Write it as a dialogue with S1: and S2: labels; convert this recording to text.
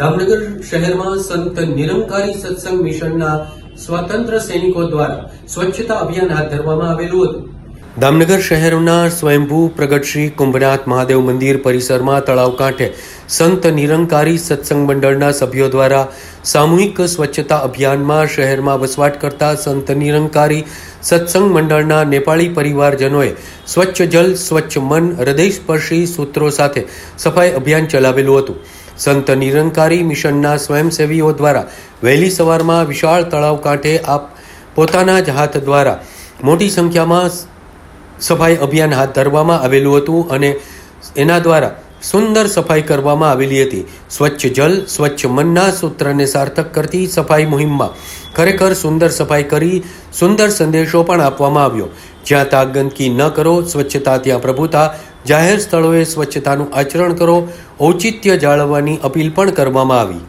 S1: દામનગર શહેરમાં સંત નિરંકારી સત્સંગ મિશનના સ્વતંત્ર સૈનિકો દ્વારા સ્વચ્છતા અભિયાન હાથ ધરવામાં આવેલું હતું. દામનગર શહેરના સ્વયંભૂ પ્રગટ શ્રી કુંભનાથ મહાદેવ મંદિર પરિસરમાં તળાવ કાંઠે સંત નિરંકારી સત્સંગ મંડળના સભ્યો દ્વારા સામૂહિક સ્વચ્છતા અભિયાનમાં શહેરમાં વસવાટ કરતા સંત નિરંકારી સત્સંગ મંડળના નેપાળી પરિવારજનોએ સ્વચ્છ જલ, સ્વચ્છ મન, હૃદયસ્પર્શી સૂત્રો સાથે સફાઈ અભિયાન ચલાવેલું હતું. સંત નિરંકારી મિશનના સ્વયંસેવીઓ દ્વારા વહેલી સવારમાં વિશાળ તળાવ કાંઠે આ પોતાના જ હાથ દ્વારા મોટી સંખ્યામાં સફાઈ અભિયાન હાથ ધરવામાં આવેલું હતું અને એના દ્વારા સુંદર સફાઈ કરવામાં આવેલી હતી. સ્વચ્છ જલ, સ્વચ્છ મનના સૂત્રને સાર્થક કરતી સફાઈ મુહિમમાં ખરેખર સુંદર સફાઈ કરી સુંદર સંદેશો પણ આપવામાં આવ્યો. જ્યાં ત્યાં ગંદકી ન કરો, સ્વચ્છતા ત્યાં પ્રભુતા જાહેર સ્થળોએ સ્વચ્છતાનું આચરણ કરો ઔચિત્ય જાળવવાની અપીલ પણ કરવામાં આવી.